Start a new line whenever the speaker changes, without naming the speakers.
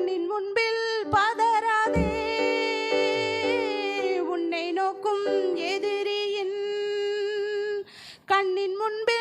கண்ணின் முன்பில் பதறாதே. உன்னை நோக்கும் எதிரியின் கண்ணின் முன்பில்